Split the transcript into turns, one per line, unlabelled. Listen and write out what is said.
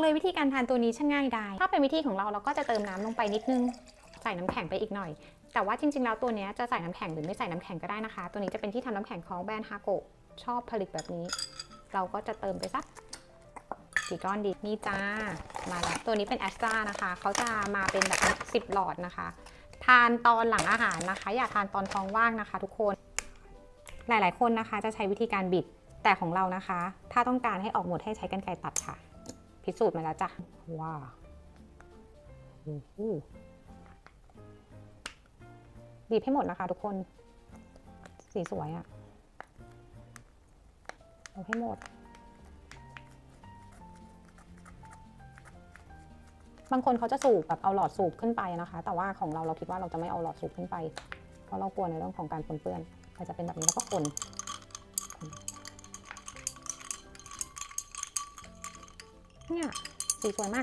เลยวิธีการทานตัวนี้ช่างง่ายดายถ้าเป็นวิธีของเราเราก็จะเติมน้ำลงไปนิดนึง ใส่น้ำแข็งไปอีกหน่อย แต่ว่าจริงๆ แล้วตัวนี้จะใส่น้ำแข็งหรือไม่ใส่น้ำแข็งก็ได้นะคะ ตัวนี้จะเป็นที่ทำน้ำแข็งของแบรนด์ฮาโกะชอบผลิตแบบนี้ เราก็จะเติมไปสักกี่ก้อนดีนี่จ้ามาแล้วตัวนี้เป็นแอสตรานะคะเขาจะมาเป็นแบบ10หลอดนะคะ ทานตอนหลังอาหารนะคะ อย่าทานตอนท้องว่างนะคะ ทุกคนหลาย ๆ คนนะคะจะใช้วิธีการบิดแต่ของเรานะคะ ถ้าต้องการให้ออกหมดให้ใช้กรรไกรตัดค่ะ พิสูจน์มาแล้วจ้ะ ว้าวโอ้โหบีบให้หมดนะคะทุกคน สีสวยอะเอาให้หมด บางคนเขาจะสูบแบบเอาหลอดสูบขึ้นไปนะคะ แต่ว่าของเราเราคิดว่าเราจะไม่เอาหลอดสูบขึ้นไป เพราะเรากลัวในเรื่องของการปนเปื้อนอาจจะเป็นแบบนี้แล้วก็คนคน เนี่ยสีสวยมาก